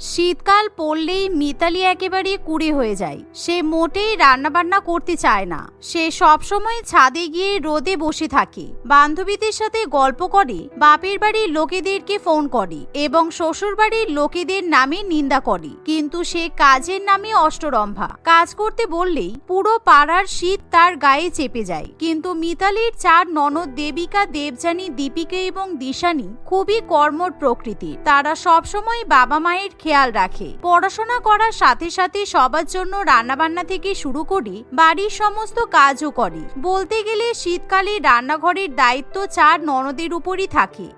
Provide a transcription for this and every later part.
শীতকাল পড়লেই মিতালি একেবারে কুড়ে হয়ে যায়। সে মোটেই রান্নাবান্না করতে চায় না। সে সবসময় ছাদে গিয়ে রোদে বসে থাকে। বান্ধবীদের সাথে গল্প করে, বাপের বাড়ির লোকেদেরকে ফোন করে এবং শ্বশুর বাড়ির লোকেদের নামে নিন্দা করে। কিন্তু সে কাজের নামে অষ্টরম্ভা। কাজ করতে বললেই পুরো পাড়ার শীত তার গায়ে চেপে যায়। কিন্তু মিতালির চার ননদ দেবিকা, দেবযানী, দীপিকা এবং দিশানি খুবই কর্মর প্রকৃতি তারা সবসময় বাবা মায়ের খেয়াল রাখে। পড়াশোনা করার সাথে সাথে সবার জন্য রান্নাবান্না থেকে শুরু করি, বাড়ির সমস্ত কাজও করে। বলতে গেলে শীতকালে রান্নাঘরের দায়িত্ব চার ননদের উপরই থাকে।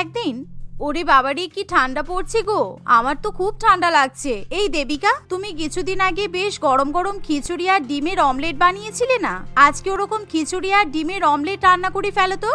একদিন ওরে বাবারে, কি ঠান্ডা পড়ছে গো। আমার তো খুব ঠান্ডা লাগছে। এই দেবিকা, তুমি কিছুদিন আগে বেশ গরম গরম খিচুড়ি আর ডিমের অমলেট বানিয়েছিলে না? আজকে ওরকম খিচুড়ি আর ডিমের অমলেট রান্না করে ফেলো তো।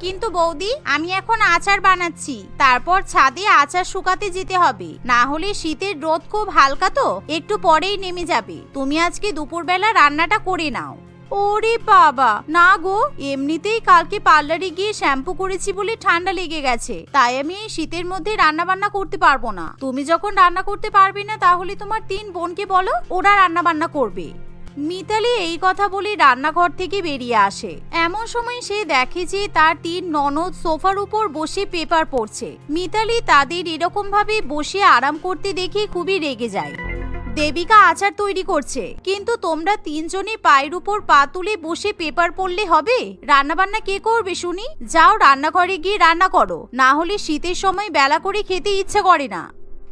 কিন্তু বৌদি, আমি এখন আচার বানাচ্ছি। তারপর ছাদে আচার শুকাতে যেতে হবে। না হলে শীতের রোদ খুব হালকা তো। একটু পরেই নেমে যাবে। তুমি আজকে দুপুরবেলা রান্নাটা করে নাও। ওরে বাবা। না গো, এমনিতেই কালকে পার্লারে গিয়ে শ্যাম্পু করেছি বলে ঠান্ডা লেগে গেছে। তাই আমি এই শীতের মধ্যে রান্না বান্না করতে পারব না। তুমি যখন রান্না করতে পারবে না, তাহলে তোমার তিন বোনকে বলো, ওরা রান্না বান্না করবে। মিতালি এই কথা বলে রান্নাঘর থেকে বেরিয়ে আসে। এমন সময় সে দেখে যে তার তিন ননদ সোফার উপর বসে পেপার পড়ছে। মিতালি তাদের এরকম ভাবে বসে আরাম করতে দেখে খুবই রেগে যায়। দেবিকা আচার তৈরি করছে। কিন্তু তোমরা তিনজনে পায়ের উপর পা তুলে বসে পেপার পড়লে হবে? রান্নাবান্না কে করবে শুনি? যাও রান্নাঘরে গিয়ে রান্না করো। না হলে শীতের সময় বেলা করে খেতে ইচ্ছে করে না।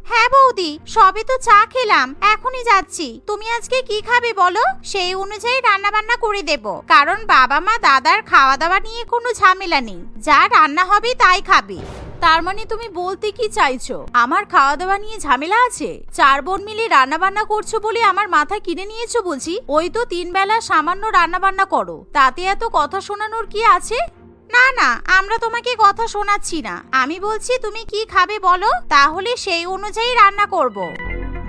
হ্যাঁ বৌদি, সবে তো চা খেলাম, এখনই যাচ্ছি। তুমি আজকে কি খাবে বলো? সেই অনুযায়ী রান্না বান্না করে দেব। কারণ বাবা মা দাদার খাওয়া দাওয়া নিয়ে কোনো ঝামেলা নেই। যা রান্না হবে তাই খাবে। তার মানে তুমি বলতে কি চাইছো? আমার খাওয়া দাওয়া নিয়ে ঝামেলা আছে? চার বোন মিলে রান্না বান্না করছ বলে আমার মাথা কিনে নিয়েছো বুঝি ওই তো তিন বেলা সামান্য রান্না বান্না করো। তাতে এত কথা শোনানোর কি আছে? না না, আমরা তোমাকে কথা শোনাচ্ছি না। আমি বলছি তুমি কি খাবে বলো? তাহলে সেই অনুযায়ী রান্না করব।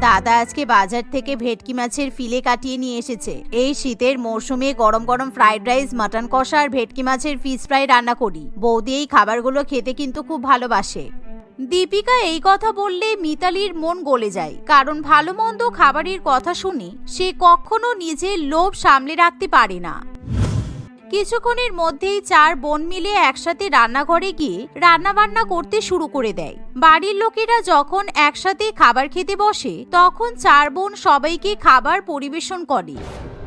দাদা আজকে বাজার থেকে ভেটকি মাছের ফিলে কাটিয়ে নিয়ে এসেছে। এই শীতের মরশুমে গরম গরম ফ্রাইড রাইস, মাটন কষা আর ভেটকি মাছের ফিশ ফ্রাই রান্না করি। বৌদি এই খাবারগুলো খেতে কিন্তু খুব ভালোবাসে। দীপিকা এই কথা বললে মিতালির মন গলে যায়, কারণ ভালো মন্দ খাবারের কথা শুনে সে কখনো নিজের লোভ সামলে রাখতে পারে না। কিছুক্ষণের মধ্যেই চার বোন মিলে একসাথে রান্নাঘরে গিয়ে রান্নাবান্না করতে শুরু করে দেয়। বাড়ির লোকেরা যখন একসাথে খাবার খেতে বসে, তখন চার বোন সবাইকে খাবার পরিবেশন করে।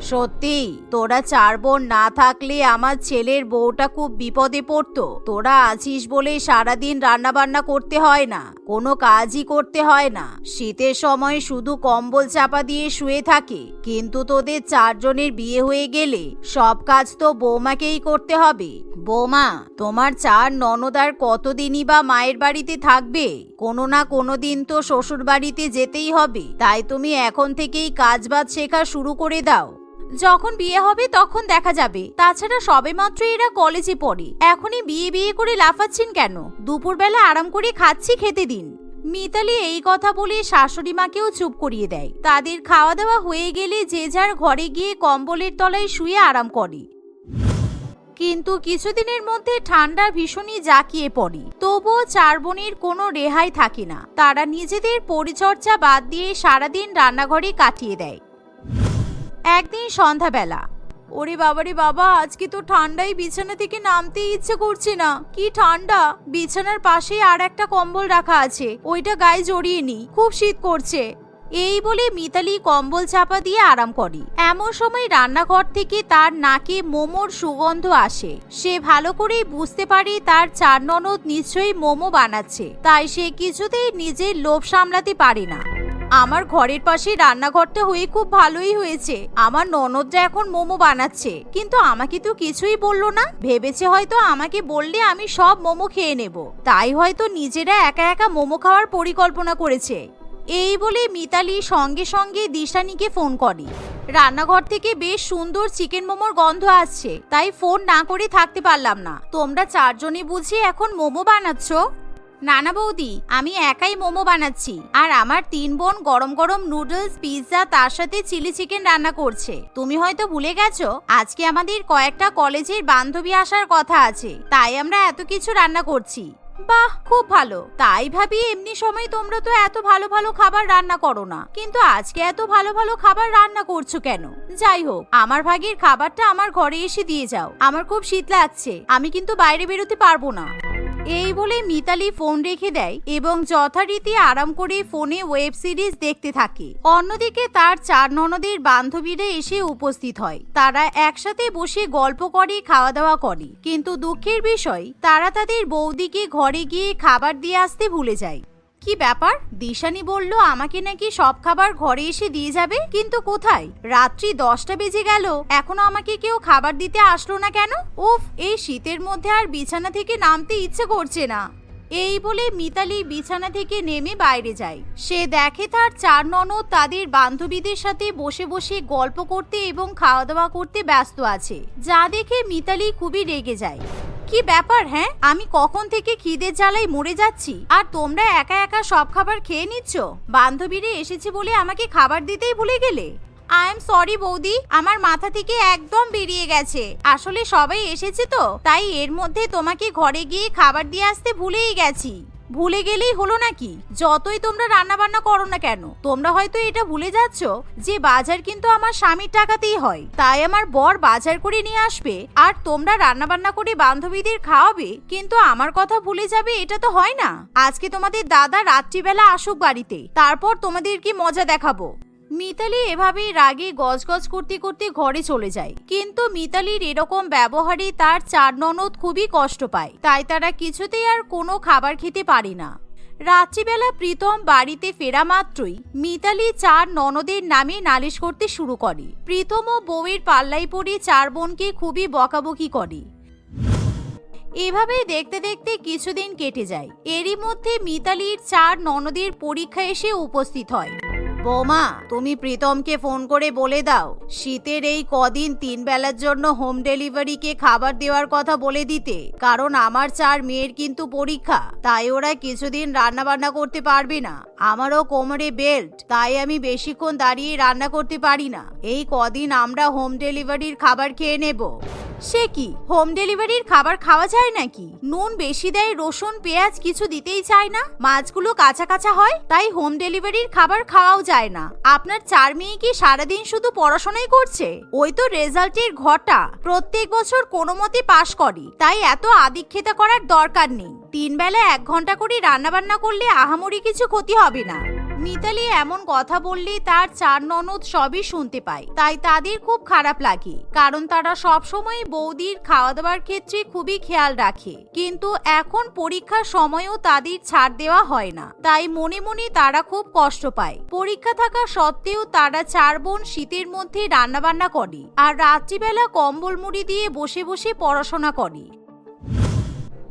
সত্যি, তোরা চার বোন না থাকলে আমার ছেলের বউটা খুব বিপদে পড়তো। তোরা আছিস বলে সারাদিন রান্না বান্না করতে হয় না, কোনো কাজই করতে হয় না। শীতের সময় শুধু কম্বল চাপা দিয়ে শুয়ে থাকে, কিন্তু তোদের চারজনের বিয়ে হয়ে গেলে সব কাজ তো বৌমাকেই করতে হবে। বৌমা, তোমার চার ননদার কতদিনই বা মায়ের বাড়িতে থাকবে? কোনো না কোনো দিন তো শ্বশুর বাড়িতে যেতেই হবে, তাই তুমি এখন থেকেই কাজবাজ শেখা শুরু করে দাও। যখন বিয়ে হবে তখন দেখা যাবে। তাছাড়া সবেমাত্র এরা কলেজে পড়ে। এখনই বিয়ে বিয়ে করে লাফাচ্ছেন কেন? দুপুরবেলা আরাম করে খাচ্ছি, খেতে দিন। মিতালি এই কথা বলে শাশুড়ি মাকেও চুপ করিয়ে দেয়। তাদের খাওয়া দাওয়া হয়ে গেলে যে যার ঘরে গিয়ে কম্বলের তলায় শুয়ে আরাম করে। কিন্তু কিছুদিনের মধ্যে ঠান্ডা ভীষণই জাঁকিয়ে পড়ে। তবুও চার বোনের কোনো রেহাই থাকে না। তারা নিজেদের পরিচর্যা বাদ দিয়ে সারাদিন রান্নাঘরে কাটিয়ে দেয়। একদিন সন্ধ্যাবেলা। ওরে বাবারে বাবা, আজকে তো ঠান্ডায় বিছানা থেকে নামতেই ইচ্ছে করছে না। কি ঠান্ডা! বিছানার পাশে আর একটা কম্বল রাখা আছে। ওইটা গায়ে জড়িয়ে নি। খুব শীত করছে। এই বলে মিতালি কম্বল চাপা দিয়ে আরাম করে। এমন সময় রান্নাঘর থেকে তার নাকে মোমোর সুগন্ধ আসে। সে ভালো করেই বুঝতে পারে তার চার ননদ নিশ্চয়ই মোমো বানাচ্ছে। তাই সে কিছুতেই নিজের লোভ সামলাতে পারে না। আমার ঘরের পাশে রান্নাঘরটা হয়ে খুব ভালোই হয়েছে। আমার ননদরা এখন মোমো বানাচ্ছে। কিন্তু আমাকে তো কিছুই বলল না। ভেবেছে হয়তো আমাকে বললে আমি সব মোমো খেয়ে নেব। তাই হয়তো নিজেরা একা একা মোমো খাওয়ার পরিকল্পনা করেছে। এই বলে মিতালি সঙ্গে সঙ্গে দিশানিকে ফোন করে। রান্নাঘর থেকে বেশ সুন্দর চিকেন মোমোর গন্ধ আসছে। তাই ফোন না করে থাকতে পারলাম না। তোমরা চারজনে বুঝি এখন মোমো বানাচ্ছ? নানা বৌদি, আমি একাই মোমো বানাচ্ছি। আর আমার তিন বোন গরম গরম নুডলস, পিৎজা, তার সাথে চিলি চিকেন রান্না করছে। তুমি হয়তো ভুলে গেছো, আজকে আমাদের কয়েকটা কলেজের বান্ধবী আসার কথা আছে। তাই আমরা এত কিছু রান্না করছি। বাহ, খুব ভালো। তাই ভাবি এমনি সময় তোমরা তো এত ভালো ভালো খাবার রান্না করো না। কিন্তু আজকে এত ভালো ভালো খাবার রান্না করছ কেন? যাই হোক, আমার ভাগের খাবারটা আমার ঘরে এসে দিয়ে যাও। আমার খুব শীত লাগছে। আমি কিন্তু বাইরে বেরোতে পারব না। এই বলে মিতালি ফোন রেখে দেয় এবং যথারীতি আরাম করে ফোনে ওয়েব সিরিজ দেখতে থাকে। অন্যদিকে তার চার ননদের বান্ধবীরা এসে উপস্থিত হয়। তারা একসাথে বসে গল্প করে খাওয়া দাওয়া করে। কিন্তু দুঃখের বিষয়, তারা তাদের বৌদিকে ঘরে গিয়ে খাবার দিয়ে আসতে ভুলে যায়। কি ব্যাপার? দিশানি বলল, আমাকে নাকি সব খাবার ঘরে এসে দিয়ে যাবে? কিন্তু কোথায়? রাত্রি দশটা বেজে গেল। এখনও আমাকে কেউ খাবার দিতে আসলো না কেন? উফ, এই শীতের মধ্যে আর বিছানা থেকে নামতে ইচ্ছে করছে না। এই বলে মিতালি বিছানা থেকে নেমে বাইরে যায়। সে দেখে তার চার ননদ তাদের বান্ধবীদের সাথে বসে বসে গল্প করতে এবং খাওয়া দাওয়া করতে ব্যস্ত আছে। যা দেখে মিতালি খুবই রেগে যায়। কি ব্যাপার হ্যাঁ? আমি কখন থেকে খিদের জ্বালায় মরে যাচ্ছি? আর তোমরা একা একা সব খাবার খেয়ে নিচ্ছ? বান্ধবীরা এসেছে বলে আমাকে খাবার দিতেই ভুলে গেলে? আই এম সরি বৌদি। আমার মাথা থেকে একদম বেরিয়ে গেছে। আসলে সবাই এসেছে তো, তাই এর মধ্যে তোমাকে ঘরে গিয়ে খাবার দিয়ে আসতে ভুলেই গেছি। ভুলে গেলেই হলো নাকি? যতই তোমরা রান্না বান্না করো না কেন, তোমরা হয়তো এটা ভুলে যাচ্ছ যে বাজার কিন্তু আমার স্বামীর টাকাতেই হয়। তাই আমার বর বাজার করে নিয়ে আসবে, আর তোমরা রান্না বান্না করে বান্ধবীদের খাওয়াবে, কিন্তু আমার কথা ভুলে যাবে এটা তো হয় না। আজকে তোমাদের দাদা রাত্রিবেলা আসুক বাড়িতে, তারপর তোমাদের কি মজা দেখাবো? মিতালি এভাবেই রাগে গজগজ করতে করতে ঘরে চলে যায়। কিন্তু মিতালির এরকম ব্যবহারে তার চার ননদ খুবই কষ্ট পায়। তাই তারা কিছুতেই আর কোনো খাবার খেতে পারে না। রাত্রিবেলা প্রীতম বাড়িতে ফেরা মাত্রই মিতালি চার ননদের নামে নালিশ করতে শুরু করে। প্রীতম ও বউয়ের পাল্লাই পড়ে চার বোনকে খুবই বকাবকি করে। এভাবেই দেখতে দেখতে কিছুদিন কেটে যায়। এরই মধ্যে মিতালির চার ননদের পরীক্ষা এসে উপস্থিত হয়। বোমা, তুমি প্রীতমকে ফোন করে বলে দাও। শীতের এই কদিন তিন বেলার জন্য হোম ডেলিভারিকে খাবার দেওয়ার কথা বলে দিতে। কারণ আমার চার মেয়ের কিন্তু পরীক্ষা। তাই ওরা কিছুদিন রান্না বান্না করতে পারবে না। আমারও কোমরে বেল্ট, তাই আমি বেশিক্ষণ দাঁড়িয়ে রান্না করতে পারি না। এই কদিন আমরা হোম ডেলিভারির খাবার খেয়ে নেব। সে কি হোম ডেলিভারির খাবার খাওয়া যায় নাকি? নুন বেশি দেয়, রসুন, পেঁয়াজ কিছু দিতেই চায় না? মাছগুলো কাঁচা কাঁচা হয়, তাই হোম ডেলিভারির খাবার খাওয়াও যায় না। আপনার চার মেয়ে কি সারাদিন শুধু পড়াশোনাই করছে? ওই তো রেজাল্টের ঘটা। প্রত্যেক বছর কোনো মতে পাশ করে, তাই এত আদিক্ষেতা করার দরকার নেই। তিন বেলা এক ঘণ্টা করে রান্না বান্না করলে আহামরি কিছু ক্ষতি হবে না। মিতালি এমন কথা বললে তার চার ননদ সবই শুনতে পায়। তাই তাদের খুব খারাপ লাগে, কারণ তারা সব সময় বৌদির খাওয়া দাওয়ার ক্ষেত্রে খুবই খেয়াল রাখে। কিন্তু এখন পরীক্ষার সময়ও তাদের ছাড় দেওয়া হয় না, তাই মনে মনে তারা খুব কষ্ট পায়। পরীক্ষা থাকা সত্ত্বেও তারা চার বোন শীতের মধ্যে রান্নাবান্না করে আর রাত্রিবেলা কম্বল মুড়ি দিয়ে বসে বসে পড়াশোনা করে।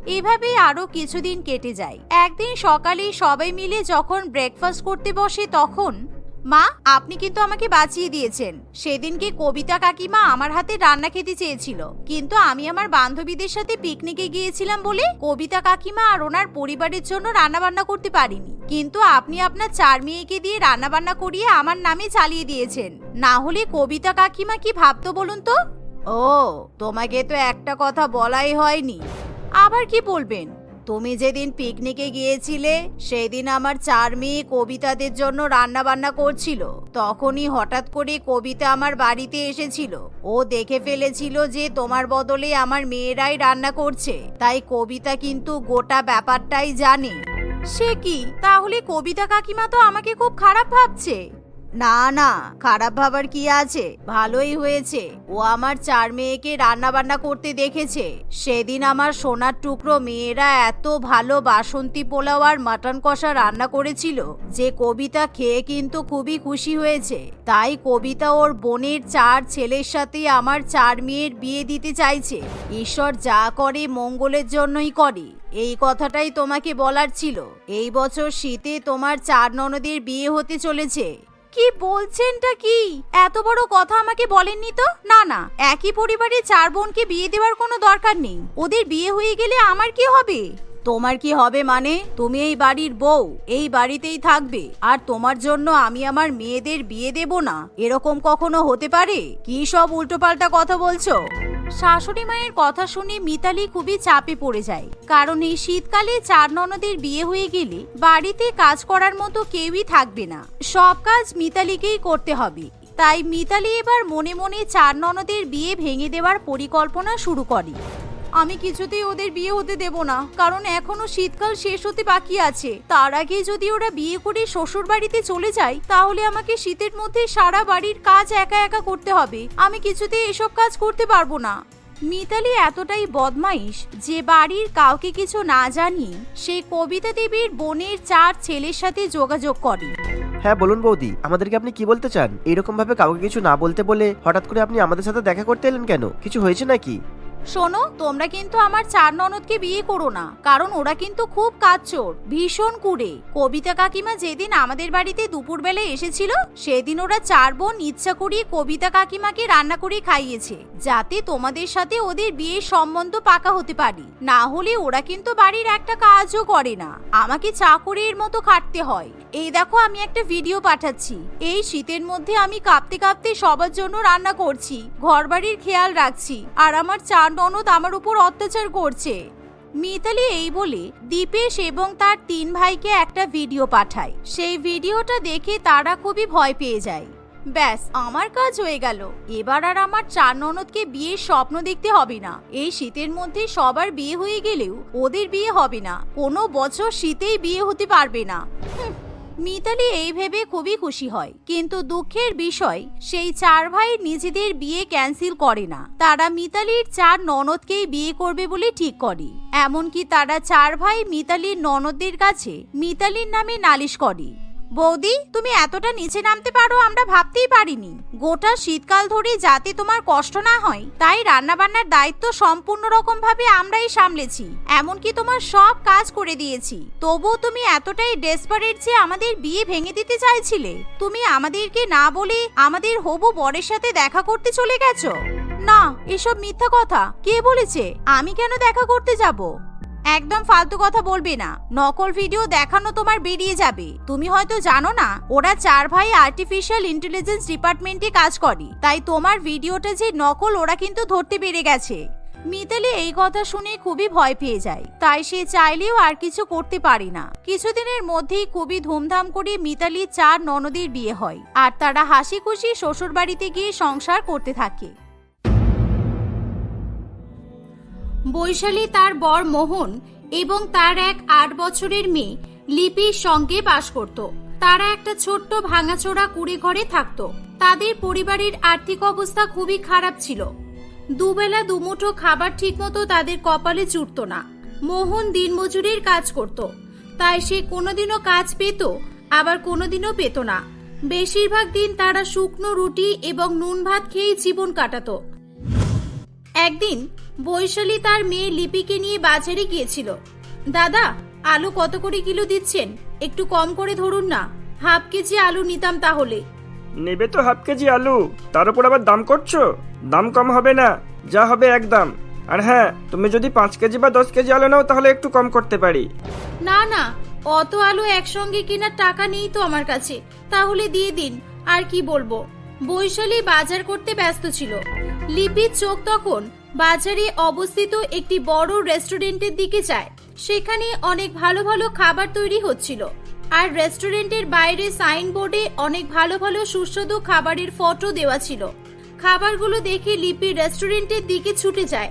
এভাবেই আরও কিছুদিন কেটে যায়। একদিন সকালে সবাই মিলে যখন ব্রেকফাস্ট করতে বসে তখন, মা, আপনি কিন্তু আমাকে বাঁচিয়ে দিয়েছেন। সেদিনকে কবিতা কাকিমা আমার হাতে রান্না খেতে চেয়েছিল? কিন্তু আমি আমার বান্ধবীদের সাথে পিকনিকে গিয়েছিলাম বলে কবিতা কাকিমা আর ওনার পরিবারের জন্য রান্না বান্না করতে পারিনি। কিন্তু আপনি আপনার চার মেয়েকে দিয়ে রান্না বান্না করিয়ে আমার নামে চালিয়ে দিয়েছেন। না হলে কবিতা কাকিমা কি ভাবতো বলুন তো? ও, তোমাকে তো একটা কথা বলাই হয়নি। আবার কি বলবেন? তুমি যেদিন পিকনিকে গিয়েছিলে সেদিন আমার চার মেয়ে কবিতাদের জন্য রান্না বান্না করছিল। তখনই হঠাৎ করে কবিতা আমার বাড়িতে এসেছিল। ও দেখে ফেলেছিল যে তোমার বদলে আমার মেয়েরাই রান্না করছে। তাই কবিতা কিন্তু গোটা ব্যাপারটাই জানে। সে কি? তাহলে কবিতা কাকিমা তো আমাকে খুব খারাপ ভাবছে। না না, খারাপ ভাবার কি আছে? ভালোই হয়েছে। ও আমার চার মেয়েকে রান্না বান্না করতে দেখেছে। সেদিন আমার সোনার টুকরো মেয়েরা এত ভালো বাসন্তী পোলাও আর মাটন কষা রান্না করেছিল যে কবিতা খেয়ে কিন্তু খুবই খুশি হয়েছে। তাই কবিতা ওর বোনের চার ছেলের সাথে আমার চার মেয়ের বিয়ে দিতে চাইছে। ঈশ্বর যা করে মঙ্গলের জন্যই করে। এই কথাটাই তোমাকে বলার ছিল। এই বছর শীতে তোমার চার ননদের বিয়ে হতে চলেছে। কি বলছেনটা কি? এত বড় কথা আমাকে বলেননি তো? না না, একই পরিবারে চার বোনকে বিয়ে দেওয়ার কোনো দরকার নেই। ওদের বিয়ে হয়ে গেলে আমার কি হবে? তোমার কি হবে মানে? তুমি এই বাড়ির বউ, এই বাড়িতেই থাকবে। আর তোমার জন্য আমি আমার মেয়েদের বিয়ে দেব না। এরকম কখনো হতে পারে? কি সব উল্টোপাল্টা কথা বলছো? শাশুড়ি মায়ের কথা শুনে মিতালি খুবই চাপে পড়ে যায়। কারণ এই শীতকালে চার ননদের বিয়ে হয়ে গেলে বাড়িতে কাজ করার মতো কেউই থাকবে না। সব কাজ মিতালিকেই করতে হবে। তাই মিতালি এবার মনে মনে চার ননদের বিয়ে ভেঙে দেওয়ার পরিকল্পনা শুরু করে। আমি কিছুতেই ওদের বিয়ে হতে দেব না, কারণ এখনও শীতকাল শেষ হতে বাকি আছে। তার আগে যদি ওরা বিয়ে করে শ্বশুর বাড়িতে চলে যায়, তাহলে আমাকে শীতের মধ্যে সারা বাড়ির কাজ একা একা করতে হবে। আমি কিছুতেই এসব কাজ করতে পারব না। মিতালি এতটাই বদমাইশ যে বাড়ির কাউকে কিছু না জানিয়ে সে কবিতা দেবীর বোনের চার ছেলের সাথে যোগাযোগ করে। হ্যাঁ বলুন বৌদি, আমাদেরকে আপনি কি বলতে চান? এরকম ভাবে কাউকে কিছু না বলতে বলে হঠাৎ করে আপনি আমাদের সাথে দেখা করতে এলেন কেন? কিছু হয়েছে নাকি? শোনো, তোমরা কিন্তু আমার চার ননদকে বিয়ে করো না, কারণ ওরা কিন্তু খুব কাজচোর ভীষণ কুড়ে। কবিতা কাকিমা যেদিন আমাদের বাড়িতে দুপুরবেলা এসেছিল, সেদিন ওরা চার বোন ইচ্ছা করিয়ে কবিতা কাকিমাকে রান্না করে খাইয়েছে, যাতে তোমাদের সাথে ওদের বিয়ের সম্বন্ধ পাকা হতে পারি। না হলে ওরা কিন্তু বাড়ির একটা কাজও করে না। আমাকে চাকরির মতো খাটতে হয়। এই দেখো, আমি একটা ভিডিও পাঠাচ্ছি। এই শীতের মধ্যে আমি কাঁপতে কাঁপতে সবার জন্য রান্না করছি, ঘরবাড়ির খেয়াল রাখছি, আর আমার চার ননদ আমার উপর অত্যাচার করছে। মিতালি এই বলে দীপেশ এবং তার তিন ভাইকে একটা ভিডিও পাঠায়। সেই ভিডিওটা দেখে তারা খুবই ভয় পেয়ে যায়। ব্যাস, আমার কাজ হয়ে গেল। এবার আর আমার চার ননদকে বিয়ের স্বপ্ন দেখতে হবে না। এই শীতের মধ্যে সবার বিয়ে হয়ে গেলেও ওদের বিয়ে হবে না। কোনো বছর শীতেই বিয়ে হতে পারবে না। মিতালি এই ভেবে খুবই খুশি হয়, কিন্তু দুঃখের বিষয়, সেই চার ভাই নিজেদের বিয়ে ক্যান্সেল করে না। তারা মিতালির চার ননদকেই বিয়ে করবে বলে ঠিক করে। এমনকি তারা চার ভাই মিতালির ননদদের কাছে মিতালির নামে নালিশ করে। বৌদি, তুমি এতটা নিচে নামতে পারো, আমরা ভাবতেই পারিনি। গোটা শীতকাল ধরে যাতে তোমার কষ্ট না হয়, তাই রান্নাবান্নার দায়িত্ব সম্পূর্ণ রকম ভাবে আমরাই সামলেছি। এমনকি তোমার সব কাজ করে দিয়েছি। তবুও তুমি এতটাই ডেসপারেট যে আমাদের বিয়ে ভেঙে দিতে চাইছিলে। তুমি আমাদেরকে না বলে আমাদের হবু বরের সাথে দেখা করতে চলে গেছো? না, এসব মিথ্যা কথা। কে বলেছে? আমি কেন দেখা করতে যাব? একদম ফালতু কথা বলবে না। নকল ভিডিও দেখানো তোমার বেরিয়ে যাবে। তুমি হয়তো জানো না, ওরা চার ভাই আর্টিফিশিয়াল ইন্টেলিজেন্স ডিপার্টমেন্টে কাজ করে। তাই তোমার ভিডিওটা যে নকল, ওরা কিন্তু ধরতে পেরে গেছে। মিতালি এই কথা শুনে খুবই ভয় পেয়ে যায়। তাই সে চাইলেও আর কিছু করতে পারে না। কিছুদিনের মধ্যেই খুবই ধুমধাম করে মিতালি চার ননদের বিয়ে হয়। আর তারা হাসি খুশি শ্বশুর বাড়িতে গিয়ে সংসার করতে থাকে। বৈশালী তার বর মোহন এবং তার এক আট বছরের মেয়ে লিপির সঙ্গে বাস করত। তারা একটা ছোট্ট ভাঙাচোরা কুড়ে ঘরে থাকতো। তাদের পরিবারের আর্থিক অবস্থা খুবই খারাপ ছিল। দুবেলা দুমুঠো খাবার ঠিকমতো তাদের কপালে জুটত না। মোহন দিনমজুরির কাজ করত। তাই সে কোনোদিনও কাজ পেত, আবার কোনোদিনও পেত না। বেশিরভাগ দিন তারা শুকনো রুটি এবং নুন ভাত খেয়েই জীবন কাটাতো। একদিন বৈশালী তার মেয়ে লিপিকে নিয়ে বাজারে গিয়েছিল। দাদা আলু কত করে কিলো দিচ্ছেন? একটু কম করে ধরুন না। হাফ কেজি আলু নিতাম তাহলে। নেবে তো হাফ কেজি আলু। তার উপর আবার দাম করছ? দাম কম হবে না। যা হবে একদম আর হ্যাঁ তুমি যদি পাঁচ কেজি বা দশ কেজি আলু নাও তাহলে একটু কম করতে পারি। না না অত আলু একসঙ্গে কেনার টাকা নেই তো আমার কাছে। তাহলে দিয়ে দিন আর কি বলব? বৈশালী বাজার করতে ব্যস্ত ছিল। লিপির চোখ তখন বাজারে অবস্থিত একটি বড় রেস্টুরেন্টের দিকে যায়। সেখানে অনেক ভালো ভালো খাবার তৈরি হচ্ছিল। আর রেস্টুরেন্টের বাইরে সাইনবোর্ডে অনেক ভালো ভালো সুস্বাদু খাবারের ফটো দেওয়া ছিল। খাবারগুলো দেখে লিপি রেস্টুরেন্টের দিকে ছুটে যায়।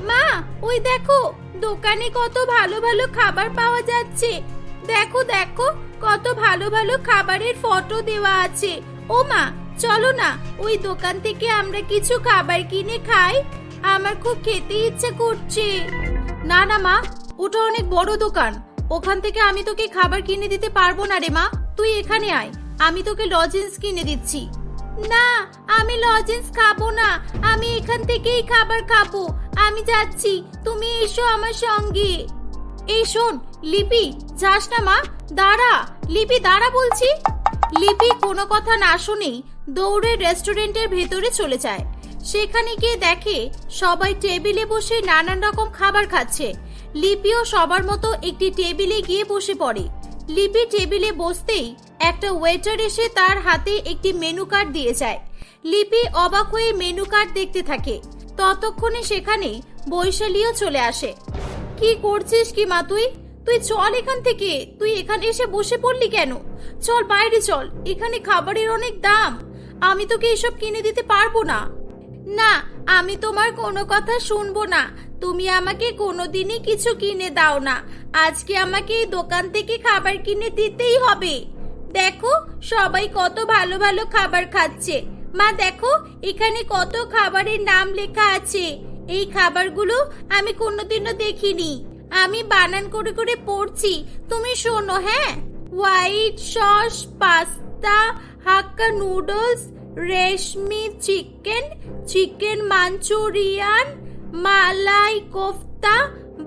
মা, ওই দেখো, দোকানে কত ভালো ভালো খাবার পাওয়া যাচ্ছে। দেখো দেখো, কত ভালো ভালো খাবারের ফটো দেওয়া আছে। ও মা চলো না, ওই দোকান থেকে আমরা কিছু খাবার কিনে খাই। আমার খুব খেতে ইচ্ছে করছে। না না, মা, ওটা অনেক বড় দোকান। ওখান থেকে আমি তোকে খাবার কিনে দিতে পারব না রে, মা। তুই এখানে আয়। আমি তোকে লজেন্স কিনে দিচ্ছি। না, আমি লজেন্স খাব না। আমি এখান থেকেই খাবার খাব। আমি যাচ্ছি। তুমি এসো আমার সঙ্গে। এই শোন, লিপি, যাস না, মা। দাঁড়া। লিপি, দাঁড়া বলছি। লিপি, কোনো কথা না শুনেই দৌড়ে রেস্টুরেন্টের ভেতরে চলে যায়। সেখানে গিয়ে দেখে সবাই টেবিলে বসে নানান রকম খাবার খাচ্ছে। লিপিও সবার মতো একটি টেবিলে গিয়ে বসে পড়ে। লিপি টেবিলে বসতেই একটা ওয়েটার এসে তার হাতে একটি মেনু কার্ড দিয়ে যায়। লিপি অবাক হয়ে মেনু কার্ড দেখতে থাকে। ততক্ষণে সেখানে বৈশালীও চলে আসে। কি করছিস কি মা তুই? তুই চল এখান থেকে। তুই এখানে এসে বসে পড়লি কেন? চল বাইরে চল। এখানে খাবারের অনেক দাম। আমি তোকে এসব কিনে দিতে পারব না। না, আমি তোমার কোনো কথা শুনব না। তুমি আমাকে কোনোদিনই কিছু কিনে দাও না। আজকে আমাকে এই দোকান থেকে খাবার কিনে দিতেই হবে। দেখো, সবাই কত ভালো ভালো খাবার খাচ্ছে। মা, দেখো, এখানে কত খাবারের নাম লেখা আছে। এই খাবারগুলো আমি কোনোদিনও দেখিনি। আমি বানান করে করে পড়ছি। তুমি শোনো হ্যাঁ? White sauce, pasta hakka noodles reshmi chicken chicken Manchurian malai kofta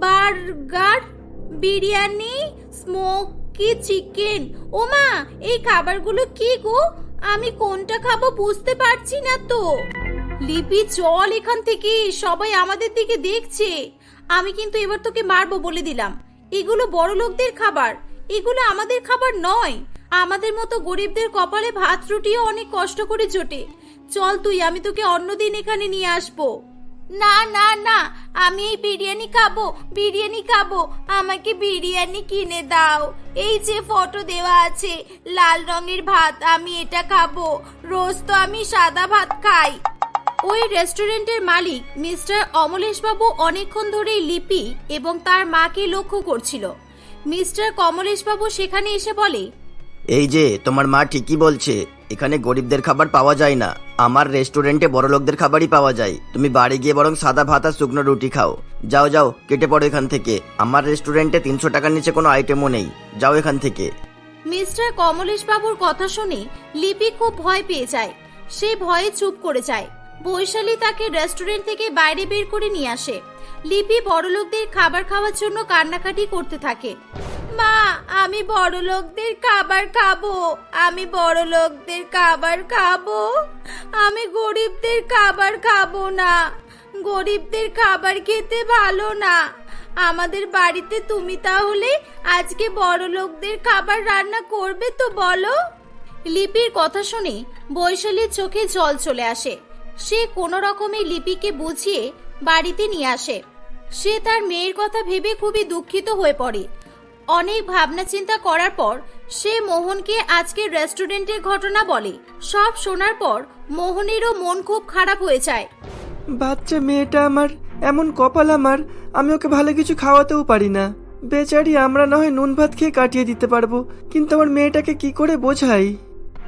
burger biryani smoky chicken ওমা, এই খাবারগুলো কি গো? আমি কোনটা খাব বুঝতে পারছি না তো। লিপি, চল এখান থেকে, সবাই আমাদের দিকে দেখছে। আমি কিন্তু এবার তোকে মারবো বলে দিলাম। এগুলো বড় লোকদের খাবার। এগুলো আমাদের খাবার নয়। আমাদের মতো গরিবদের কপালে ভাত রুটিও অনেক কষ্ট করে জোটে। চল তুই, আমি তোকে অন্যদিন এখানে নিয়ে আসব। না না না, আমি এই বিরিয়ানি খাব বিরিয়ানি খাব। আমাকে বিরিয়ানি কিনে দাও। এই যে ফটো দেওয়া আছে, লাল রঙের ভাত, আমি এটা খাব। রোজ তো আমি সাদা ভাত খাই। ওই রেস্টুরেন্টের মালিক, মিস্টার অমলেশবাবু অনেকক্ষণ ধরেই লিপি এবং তার মাকে লক্ষ্য করছিল। মিস্টার কমলেশবাবু সেখানে এসে বলে এই যে, তোমার মা ঠিকই বলছে, এখানে গরিবদের খাবার পাওয়া যায় না। আমার রেস্টুরেন্টে বড় লোকদের খাবারই পাওয়া যায়। তুমি বাড়ি গিয়ে বরং সাদা ভাত আর শুকনো রুটি খাও। যাও যাও, কেটে পড়ো এখান থেকে। আমার রেস্টুরেন্টে তিনশো টাকার নিচে কোনো আইটেমও নেই। যাও এখান থেকে। মিস্টার কমলেশ বাবুর কথা শুনে লিপি খুব ভয় পেয়ে যায়। সে ভয়ে চুপ করে যায়। বৈশালী তাকে রেস্টুরেন্ট থেকে বাইরে বের করে নিয়ে আসে। লিপি বড়লোকদের খাবার খাওয়ার জন্য কান্নাকাটি করতে থাকে। মা, আমি বড়লোকদের খাবার খাব। আমি বড়লোকদের খাবার খাব। আমি গরিবদের খাবার খাব না। গরিবদের খাবার খেতে ভালো না। আমাদের বাড়িতে তুমি তাহলে আজকে বড় লোকদের খাবার রান্না করবে তো বলো? লিপির কথা শুনে বৈশালীর চোখে জল চলে আসে। সে কোনো রকমে লিপিকে বুঝিয়ে বাড়িতে নিয়ে আসে। সে তার মেয়ের কথা ভেবে খুবই দুঃখিত হয়ে পড়ে। অনেক ভাবনা চিন্তা করার পর সে মোহনকে আজকের রেস্টুরেন্টের ঘটনা বলে। সব শোনার পর মোহনেরও মন খুব খারাপ হয়ে যায়। বাচ্চা মেয়েটা আমার এমন কপাল আমার আমি ওকে ভালো কিছু খাওয়াতেও পারি না। বেচারি আমরা না হয় নুন ভাত খেয়ে কাটিয়ে দিতে পারব কিন্তু আমার মেয়েটাকে কি করে বোঝাই?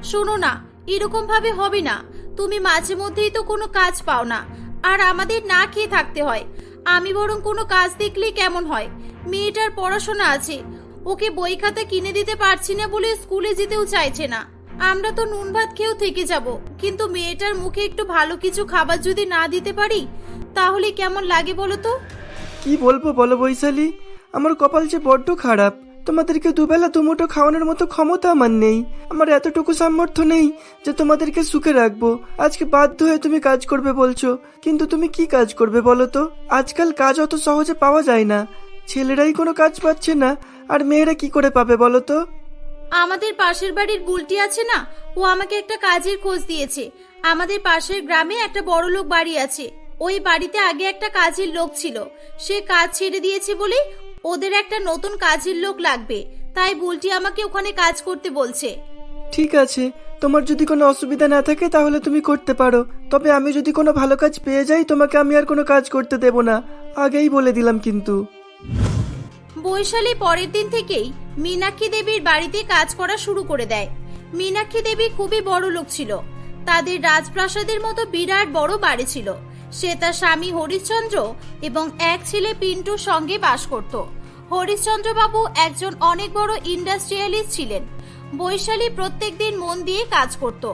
শোনো না এরকম ভাবে হবে না। তুমি মাঝে মধ্যেই তো কোনো কাজ পাও না। আর আমাদের না খেয়ে থাকতে হয়। আমি বরং কোনো কাজ দেখলেই কেমন হয়। মেয়েটার পড়াশোনা আছে। ওকে বই খাতা কিনে দিতে পারছি না বলে স্কুলে যেতেও চাইছে না। আমরা তো নুন ভাত খেয়েও থেকে যাব। কিন্তু মেয়েটার মুখে একটু ভালো কিছু খাবার যদি না দিতে পারি, তাহলে কেমন লাগে বলো তো? কি বলব বলো বৈশালী? আমার কপাল যে বড্ড খারাপ। তোমাদেরকে দুবেলা দুমুটো খাওয়ানোর মতো ক্ষমতা আমার নেই। আমার এতটুকু সামর্থ্য নেই যে তোমাদেরকে সুখে রাখব। আজকে বাধ্য হয়ে তুমি কাজ করবে বলছো। কিন্তু তুমি কি কাজ করবে বলো তো? আজকাল কাজ অত সহজে পাওয়া যায় না। ছেলেরাই কোনো কাজ পাচ্ছে না। আর মেয়েরা কি করে পাবে বলো তো? আমাদের পাশের বাড়ির বুলটি আছে না? ও আমাকে একটা কাজের খোঁজ দিয়েছে। আমাদের পাশের গ্রামে একটা বড় লোক বাড়ি আছে। ওই বাড়িতে আগে একটা কাজের লোক ছিল। সে কাজ ছেড়ে দিয়েছে বলে ওদের একটা নতুন কাজের লোক লাগবে তাই বুলটি আমাকে ওখানে কাজ করতে বলছে। ঠিক আছে তোমার যদি কোনো অসুবিধা না থাকে তাহলে তুমি করতে পারো তবে আমি যদি কোনো ভালো কাজ পেয়ে যাই তোমাকে আমি আর কোনো কাজ করতে দেব না আগেই বলে দিলাম কিন্তু। বৈশালী পরের দিন থেকেই মীনাক্ষী দেবীর বাড়িতে কাজ করা শুরু করে দেয়। মীনাক্ষী দেবী খুবই বড় লোক ছিল। তাদের রাজপ্রাসাদের মতো বিরাট বড় বাড়ি ছিল। সে তার স্বামী হরিশ্চন্দ্র এবং এক ছেলে পিন্টুর সঙ্গে বাস করত। হরিশ্চন্দ্র বাবু একজন অনেক বড় ইন্ডাস্ট্রিয়ালিস্ট ছিলেন। বৈশালী প্রত্যেক দিন মন দিয়ে কাজ করত।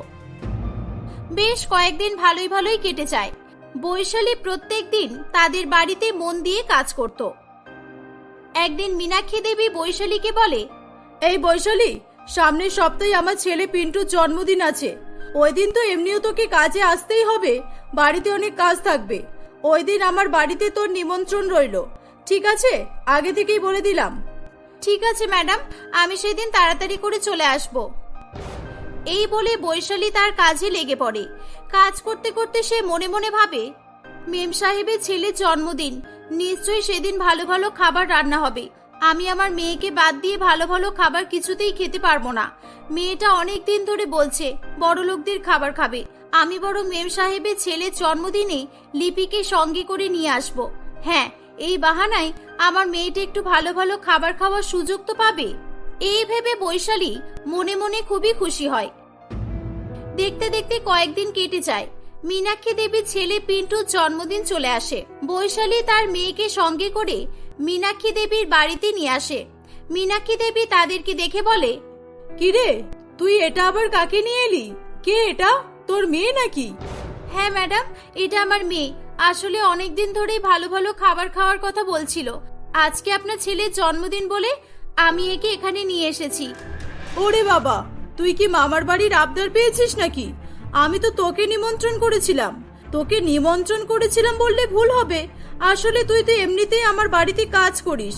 বেশ কয়েকদিন ভালোই ভালোই কেটে যায়। বৈশালী প্রত্যেক দিন তাদের বাড়িতে মন দিয়ে কাজ করত। একদিন মীনাক্ষী দেবী বৈশালীকে বলে, এই বৈশালী, সামনের সপ্তাহে আমার ছেলে পিন্টুর জন্মদিন আছে। ওই দিন তো এমনিও তোকে কাজে আসতেই হবে। বাড়িতে অনেক কাজ থাকবে। ওই দিন আমার বাড়িতে তোর নিমন্ত্রণ রইল। ঠিক আছে, আগে থেকেই বলে দিলাম। ঠিক আছে, ম্যাডাম, আমি সেদিন তাড়াতাড়ি করে চলে আসব। এই বলে বৈশালী তার কাজে লেগে পড়ে। কাজ করতে করতে সে মনে মনে ভাবে, মেম সাহেবের ছেলের জন্মদিন, নিশ্চয়ই সেদিন ভালো ভালো খাবার রান্না হবে। আমি আমার মেয়েকে বাদ দিয়ে ভালো ভালো খাবার কিছুতেই খেতে পারব না। মেয়েটা অনেক দিন ধরে বলছে বড় লোকদের খাবার খাবে। আমি বরং মেম সাহেবের ছেলের জন্মদিনে লিপিকে সঙ্গে করে নিয়ে আসব। হ্যাঁ এই বাহানায় আমার মেয়েটা একটু ভালো ভালো খাবার খাওয়ার সুযোগ তো পাবে। এই ভেবে বৈশালী মনে মনে খুবই খুশি হয়। দেখতে দেখতে কয়েকদিন কেটে যায়। মীনাক্ষী দেবীর ছেলে পিন্টুর জন্মদিন চলে আসে। বৈশালী তার মেয়েকে সঙ্গে করে মীনাক্ষী দেবীর বাড়িতে নিয়ে আসে। মীনাক্ষী দেবী তাদেরকে দেখে বলে কিরে তুই এটা আবার কাকে নিয়ে এলি? কে এটা? তোর মেয়ে নাকি? হ্যাঁ ম্যাডাম এটা আমার মেয়ে। আসলে অনেক দিন ধরেই ভালো ভালো খাবার খাওয়ার কথা বলছিল। আজকে আপনার ছেলের জন্মদিন বলে আমি একে এখানে নিয়ে এসেছি। ওরে বাবা, তুই কি মামার বাড়ির আবদার পেয়েছিস নাকি? আমি তো তোকে নিমন্ত্রণ করেছিলাম। তোকে নিমন্ত্রণ করেছিলাম বললে ভুল হবে। আসলে তুই তো এমনিতেই আমার বাড়িতে কাজ করিস।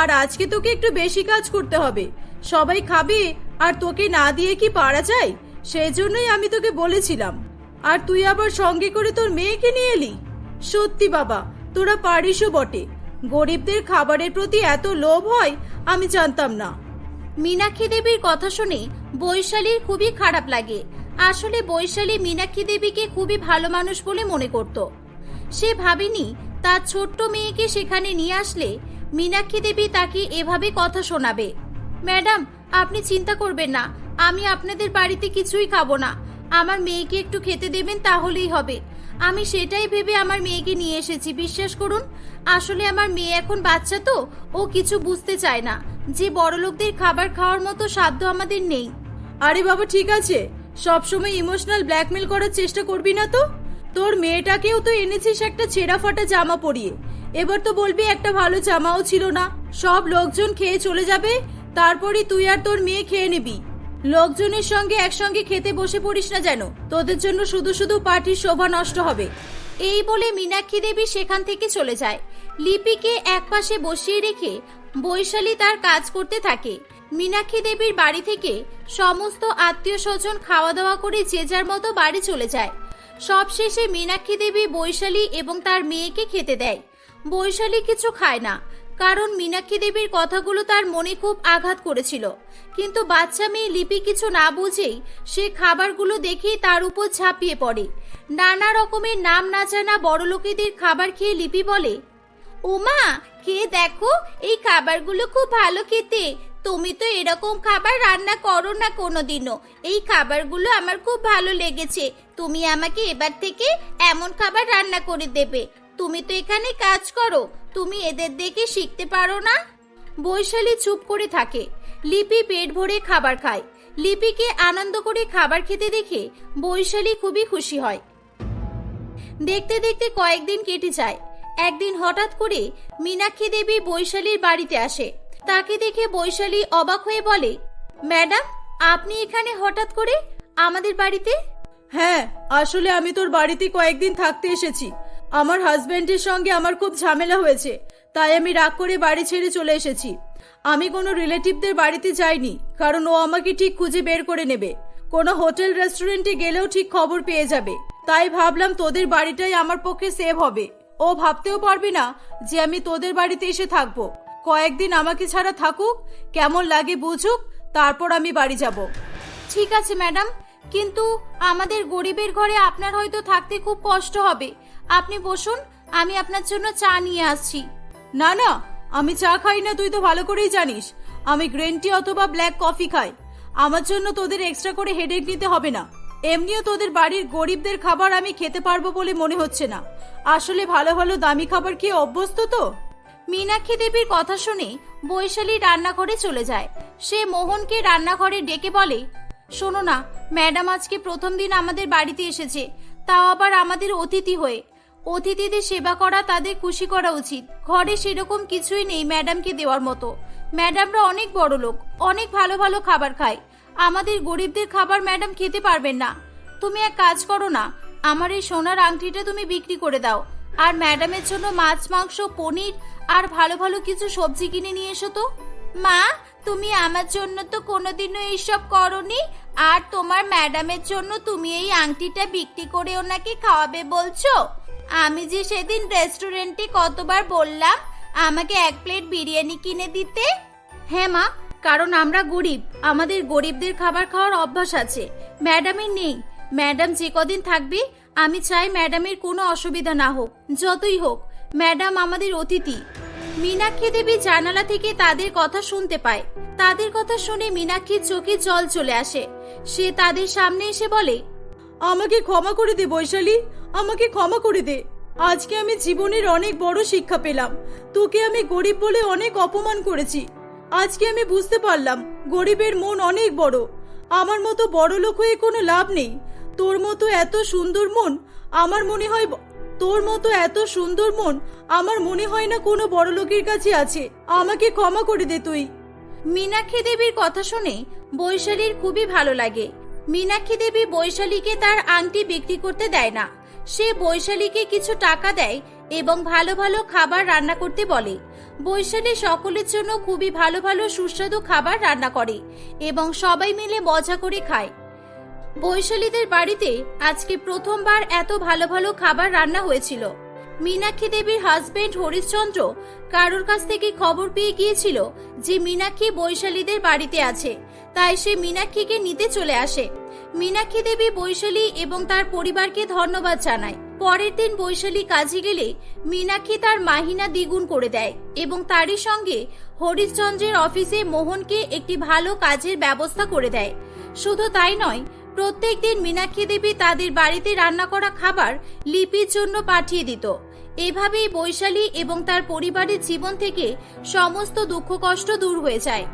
আর আজকে তোকে একটু বেশি কাজ করতে হবে। সবাই খাবে, আর তোকে না দিয়ে কি পারা যায়? সেই জন্যই আমি তোকে বলেছিলাম। আর তুই আবার সঙ্গে করে তোর মেয়েকে নিয়ে এলি? সত্যি বাবা, তোরা পারিসও বটে। গরিবদের খাবারের প্রতি এত লোভ হয়, আমি জানতাম না। মীনাক্ষী দেবীর কথা শুনে বৈশালীর খুবই খারাপ লাগে। আসলে বৈশালী মীনাক্ষী দেবীকে খুবই ভালো মানুষ বলে মনে করত। সে ভাবেনি তার ছোট্ট মেয়েকে সেখানে নিয়ে আসলে মীনাক্ষী দেবী তাকে এভাবে কথা শোনাবে। ম্যাডাম, আপনি চিন্তা করবেন না, আমি আপনাদের বাড়িতে কিছুই খাব না। আমার মেয়েকে একটু খেতে দেবেন তাহলেই হবে। আমি সেটাই ভেবে আমার মেয়েকে নিয়ে এসেছি, বিশ্বাস করুন। আসলে আমার মেয়ে এখন বাচ্চা তো, ও কিছু বুঝতে চায় না। যে বড়লোকদের খাবার খাওয়ার মতো সাধ্য আমাদের নেই। আরে বাবা, ঠিক আছে। সবসময় ইমোশনাল ব্ল্যাকমেল করার চেষ্টা করবি না তো? তোর মেয়েটাকেও তো এনেছিস একটা ছেঁড়া ফাটা জামা পরিয়ে। এবার তো বলবি একটা ভালো জামাও ছিল না। সব লোকজন খেয়ে চলে যাবে তারপরে তুই আর তোর মেয়ে খেয়ে নিবি। লোকজনের সঙ্গে একসঙ্গে খেতে বসে পড়িস না যেন। তোদের জন্য শুধু শুধু পার্টির শোভা নষ্ট হবে। এই বলে মীনাক্ষী দেবী সেখান থেকে চলে যায়। লিপিকে একপাশে বসিয়ে রেখে বৈশালী তার কাজ করতে থাকে। মীনাক্ষী দেবীর বাড়ি থেকে সমস্ত আত্মীয় স্বজন খাওয়া দাওয়া করে যে যার মতো বাড়ি চলে যায়। সবশেষে মীনাক্ষী দেবী বৈশালী এবং তার মেয়েকে খেতে দেয়। বৈশালী কিছু খায় না। কারণ মীনাক্ষী দেবীর কথাগুলো তার মনে খুব আঘাত করেছিল। কিন্তু বাচ্চা মেয়ে লিপি কিছু না বুঝেই সে খাবারগুলো দেখেই তার উপর ঝাঁপিয়ে পড়ে। নানা রকমের নাম না জানা বড়লোকেদের খাবার খেয়ে লিপি বলে, ওমা, খেয়ে দেখো, এই খাবারগুলো খুব ভালো খেতে। তুমি তো এরকম খাবার রান্না করো না কোনোদিনও। এই খাবারগুলো আমার খুব ভালো লেগেছে। তুমি আমাকে এবার থেকে এমন খাবার রান্না করে দেবে। তুমি তো এখানে কাজ করো। তুমি এদের দেখে শিখতে পারো না? বৈশালী চুপ করে থাকে। লিপি পেট ভরে খাবার খায়। লিপিকে আনন্দ করে খাবার খেতে দেখে বৈশালী খুবই খুশি হয়। দেখতে দেখতে কয়েকদিন কেটে যায়। একদিন হঠাৎ করে মীনাক্ষী দেবী বৈশালীর বাড়িতে আসে। তাকে দেখে বৈশালী অবাক হয়ে বলে, ম্যাডাম, আপনি এখানে হঠাৎ করে আমাদের বাড়িতে? হ্যাঁ আসলে আমি তোর বাড়িতে কয়েকদিন থাকতে এসেছি। আমার হাজবেন্ডের সঙ্গে আমার খুব ঝামেলা হয়েছে, তাই আমি রাগ করে বাড়ি ছেড়ে চলে এসেছি। আমি কোনো রিলেটিভদের বাড়িতে যাইনি, কারণ ও আমাকে ঠিক খুঁজে বের করে নেবে। কোনো হোটেল, রেস্টুরেন্টে গেলেও ঠিক খবর পেয়ে যাবে। তাই ভাবলাম তোদের বাড়িটাই আমার পক্ষে সেভ হবে। ও ভাবতেও পারবি না যে আমি তোদের বাড়িতে এসে থাকব। কয়েকদিন আমাকে ছাড়া থাকুক, কেমন লাগে বুঝুক, তারপর আমি বাড়ি যাব। ঠিক আছে, ম্যাডাম, কিন্তু আমাদের গরিবের ঘরে আপনার হয়তো থাকতে খুব কষ্ট হবে। আপনি বসুন, আমি আপনার জন্য চা নিয়ে আসছি। না না, আমি চা খাই না, তুই তো ভালো করেই জানিস। আমি গ্রিন টি অথবা ব্ল্যাক কফি খাই। আমার জন্য তোদের এক্সট্রা করে হেডেক নিতে হবে না। এমনিও তোদের বাড়ির গরিবদের খাবার আমি খেতে পারব বলে মনে হচ্ছে না। আসলে ভালো ভালো, দামি খাবার খেয়ে অভ্যস্ত তো? মীনাক্ষী দেবীর কথা শুনে বৈশালী রান্নাঘরে চলে যায়। সে মোহনকে রান্নাঘরে ডেকে বলে, শোনো না, ম্যাডাম আজকে প্রথম দিন আমাদের বাড়িতে এসেছে, তাও আবার আমাদের অতিথি হয়ে। অতিথিদের সেবা করা, তাদের খুশি করা উচিত। ঘরে সেরকম কিছুই নেই ম্যাডামকে দেওয়ার মতো। ম্যাডামরা অনেক বড় লোক, অনেক ভালো ভালো খাবার খায়। আমাদের গরিবদের খাবার ম্যাডাম খেতে পারবেন না। তুমি এক কাজ করো না, আমার এই সোনার আংটিটা তুমি বিক্রি করে দাও। আর ম্যাডামের জন্য মাছ, মাংস, পনির আর ভালো ভালো কিছু সবজি কিনে নিয়ে এসো তো। মা, তুমি আমার জন্য তো কোনোদিনও এইসব করনি, আর তোমার ম্যাডামের জন্য তুমি এই আংটিটা বিক্রি করে ওনাকে খাওয়াবে বলছো? আমি যে সেদিন রেস্টুরেন্টে কতবার বললাম, আমাকে এক প্লেট বিরিয়ানি কিনে দিতে? হ্যাঁ মা, কারণ আমরা গরিব। আমাদের গরিবদের খাবার খাওয়ার অভ্যাস আছে। ম্যাডামের নেই। ম্যাডাম যে কদিন থাকবে, আমি চাই ম্যাডামের কোনো অসুবিধা না হোক। যতই হোক, ম্যাডাম আমাদের অতিথি। মীনাক্ষী দেবী জানালা থেকে তাদের কথা শুনতে পায়। তাদের কথা শুনে মীনাক্ষীর চোখে জল চলে আসে। সে তাদের সামনে এসে বলে, আমাকে ক্ষমা করে দে বৈশালী। আমাকে ক্ষমা করে দে। আজকে আমি জীবনের অনেক বড় শিক্ষা পেলাম। তোকে আমি গরিব বলে অনেক অপমান করেছি। আজকে আমি বুঝতে পারলাম, গরিবের মন অনেক বড়। আমার মতো বড় লোক হয়ে কোনো লাভ নেই। তোর মতো এত সুন্দর মন আমার মনে হয় তোর মতো এত সুন্দর মন আমার মনে হয় না কোনো বড় লোকের কাছে আছে। আমাকে ক্ষমা করে দে তুই। মীনাক্ষী দেবীর কথা শুনে বৈশালীর খুবই ভালো লাগে। মীনাক্ষী দেবী বৈশালীকে তার আংটি বিক্রি করতে দেয় না। সে বৈশালীকে কিছু টাকা দেয় এবং ভালো ভালো খাবার রান্না করতে বলে। বৈশালী সকলের জন্য খুবই ভালো ভালো সুস্বাদু খাবার রান্না করে এবং সবাই মিলে মজা করে খায়। বৈশালীদের বাড়িতে আজকে প্রথমবার এত ভালো ভালো খাবার রান্না হয়েছিল। মীনাক্ষী দেবীর হাজবেন্ড হরিশচন্দ্র কারোর কাছ থেকে খবর পেয়ে গিয়েছিল যে মীনাক্ষী বৈশালীদের বাড়িতে আছে, তাই সে মীনাক্ষীকে নিতে চলে আসে। মীনাক্ষী দেবী, বৈশালী এবং তার পরিবারকে ধন্যবাদ জানায়। পরের দিন বৈশালী কাজে গেলে মীনাক্ষী তার মাহিনা দ্বিগুণ করে দেয় এবং তারই সঙ্গে হরিশচন্দ্রের অফিসে মোহনকে একটি ভালো কাজের ব্যবস্থা করে দেয়। শুধু তাই নয়, প্রত্যেক দিন মীনাক্ষী দেবী তাদের বাড়িতে রান্না করা খাবার লিপির জন্য পাঠিয়ে দিত। এভাবেই বৈশালী এবং তার পরিবারের জীবন থেকে সমস্ত দুঃখ কষ্ট দূর হয়ে যায়।